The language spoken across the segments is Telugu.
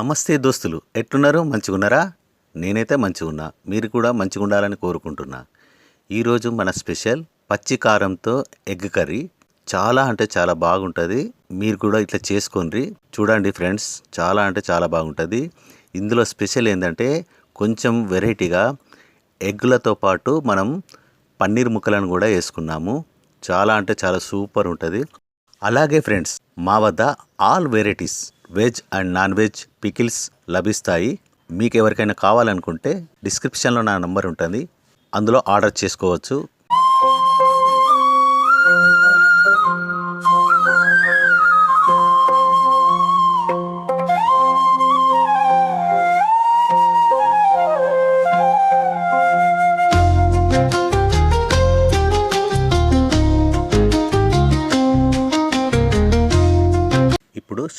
నమస్తే దోస్తులు ఎట్లున్నారు? మంచిగున్నారా? నేనైతే మంచిగున్నా. మీరు కూడా మంచిగా ఉండాలని కోరుకుంటున్నా ఈరోజు మన స్పెషల్ పచ్చి కారంతో ఎగ్ కర్రీ. చాలా అంటే చాలా బాగుంటుంది. మీరు కూడా ఇట్లా చేసుకోండి. చూడండి ఫ్రెండ్స్ చాలా అంటే చాలా బాగుంటుంది. ఇందులో స్పెషల్ ఏంటంటే కొంచెం వెరైటీగా ఎగ్లతో పాటు మనం పన్నీర్ ముక్కలను కూడా వేసుకున్నాము. చాలా అంటే చాలా సూపర్ ఉంటుంది. అలాగే ఫ్రెండ్స్ మా వద్ద all varieties veg and non veg pickles లభిస్తాయి. మీకు ఎవరికైనా కావాలనుకుంటే డిస్క్రిప్షన్లో నా నంబర్ ఉంటుంది. అందులో ఆర్డర్ చేసుకోవచ్చు.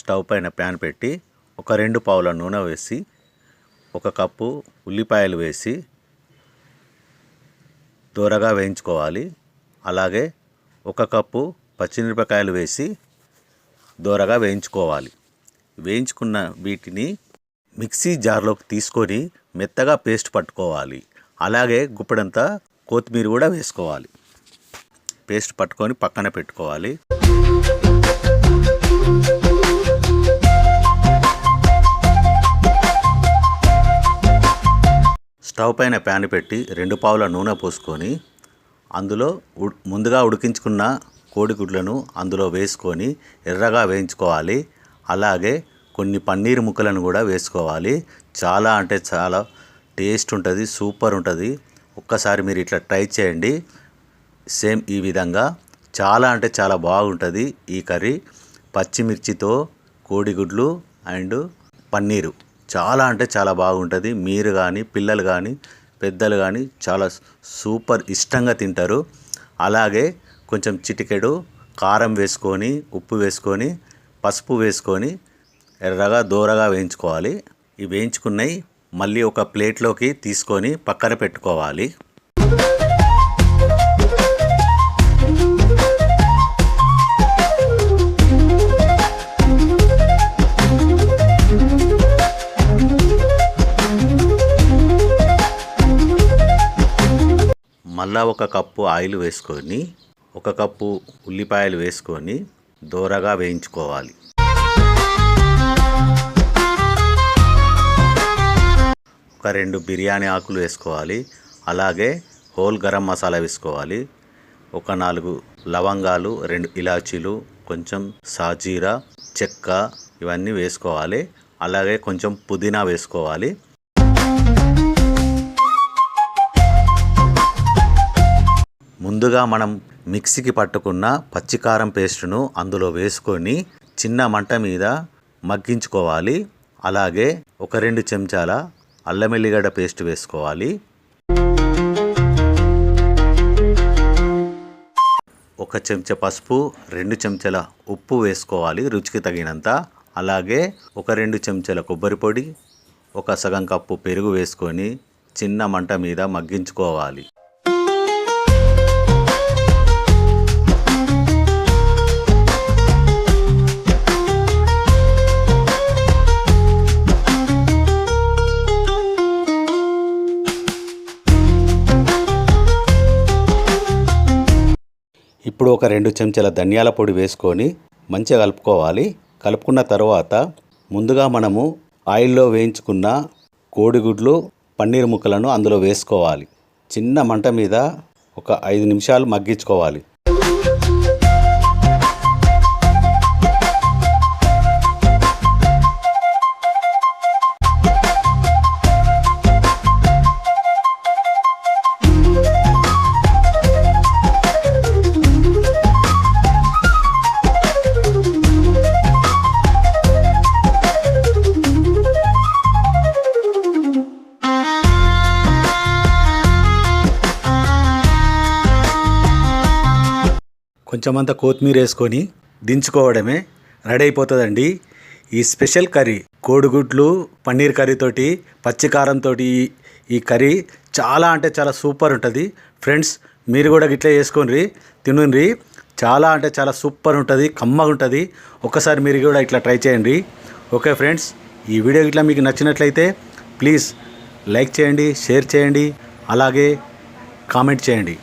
స్టవ్ పైన ప్యాన్ పెట్టి ఒక రెండు పావుల నూనె వేసి ఒక కప్పు ఉల్లిపాయలు వేసి దూరగా వేయించుకోవాలి. అలాగే ఒక కప్పు పచ్చిమిరపకాయలు వేసి దూరగా వేయించుకోవాలి. వేయించుకున్న వీటిని మిక్సీ జార్లోకి తీసుకొని మెత్తగా పేస్ట్ పట్టుకోవాలి. అలాగే గుప్పెడంతా కొత్తిమీర కూడా వేసుకోవాలి. పేస్ట్ పట్టుకొని పక్కన పెట్టుకోవాలి. స్టవ్ పైన ప్యాన్ పెట్టి రెండు పావుల నూనె పోసుకొని అందులో ఉడ్- ముందుగా ఉడికించుకున్న కోడిగుడ్లను అందులో వేసుకొని ఎర్రగా వేయించుకోవాలి. అలాగే కొన్ని పన్నీర్ ముక్కలను కూడా వేసుకోవాలి. చాలా అంటే చాలా టేస్ట్ ఉంటుంది సూపర్ ఉంటుంది. ఒక్కసారి మీరు ఇట్లా ట్రై చేయండి. సేమ్ ఈ విధంగా చాలా అంటే చాలా బాగుంటుంది ఈ కర్రీ. పచ్చిమిర్చితో కోడిగుడ్లు అండ్ పన్నీరు. చాలా అంటే చాలా బాగుంటుంది. మీరు కానీ పిల్లలు కానీ పెద్దలు కానీ చాలా సూపర్ ఇష్టంగా తింటారు. అలాగే కొంచెం చిటికెడు కారం వేసుకొని ఉప్పు వేసుకొని పసుపు వేసుకొని ఎర్రగా దూరగా వేయించుకోవాలి. ఈ వేయించుకున్నవి మళ్ళీ ఒక ప్లేట్లోకి తీసుకొని పక్కన పెట్టుకోవాలి. మళ్ళా ఒక కప్పు ఆయిల్ వేసుకొని ఒక కప్పు ఉల్లిపాయలు వేసుకొని దోరగా వేయించుకోవాలి. ఒక రెండు బిర్యానీ ఆకులు వేసుకోవాలి. అలాగే హోల్ గరం మసాలా వేసుకోవాలి. ఒక నాలుగు లవంగాలు రెండు ఇలాచీలు కొంచెం సాజీరా చెక్క ఇవన్నీ వేసుకోవాలి. అలాగే కొంచెం పుదీనా వేసుకోవాలి. ముందుగా మనం మిక్సీకి పట్టుకున్న పచ్చికారం పేస్టును అందులో వేసుకొని చిన్న మంట మీద మగ్గించుకోవాలి. అలాగే ఒక రెండు చెంచాల అల్లం ఎల్లిగడ్డ పేస్ట్ వేసుకోవాలి. ఒక చెంచా పసుపు రెండు చెంచాల ఉప్పు వేసుకోవాలి రుచికి తగినంత. అలాగే ఒక రెండు చెంచాల కొబ్బరి పొడి ఒక సగం కప్పు పెరుగు వేసుకొని చిన్న మంట మీద మగ్గించుకోవాలి. ఇప్పుడు ఒక రెండు చెంచాల ధనియాల పొడి వేసుకొని మంచిగా కలుపుకోవాలి. కలుపుకున్న తర్వాత ముందుగా మనము ఆయిల్లో వేయించుకున్న కోడిగుడ్లు పన్నీర్ ముక్కలను అందులో వేసుకోవాలి. చిన్న మంట మీద ఒక ఐదు నిమిషాలు మగ్గించుకోవాలి. కొంచెమంత కొత్తిమీర వేసుకొని దించుకోవడమే రెడీ అయిపోతుందండి. ఈ స్పెషల్ కర్రీ కోడిగుడ్లు పన్నీర్ కర్రీతోటి పచ్చికారంతో ఈ కర్రీ చాలా అంటే చాలా సూపర్ ఉంటుంది. ఫ్రెండ్స్ మీరు కూడా ఇట్లా చేసుకోండి తినుండ్రి. చాలా అంటే చాలా సూపర్ ఉంటుంది కమ్మగా ఉంటుంది. ఒక్కసారి మీరు కూడా ఇట్లా ట్రై చేయండి. ఓకే ఫ్రెండ్స్ ఈ వీడియో ఇట్లా మీకు నచ్చినట్లయితే ప్లీజ్ లైక్ చేయండి షేర్ చేయండి. అలాగే కామెంట్ చేయండి.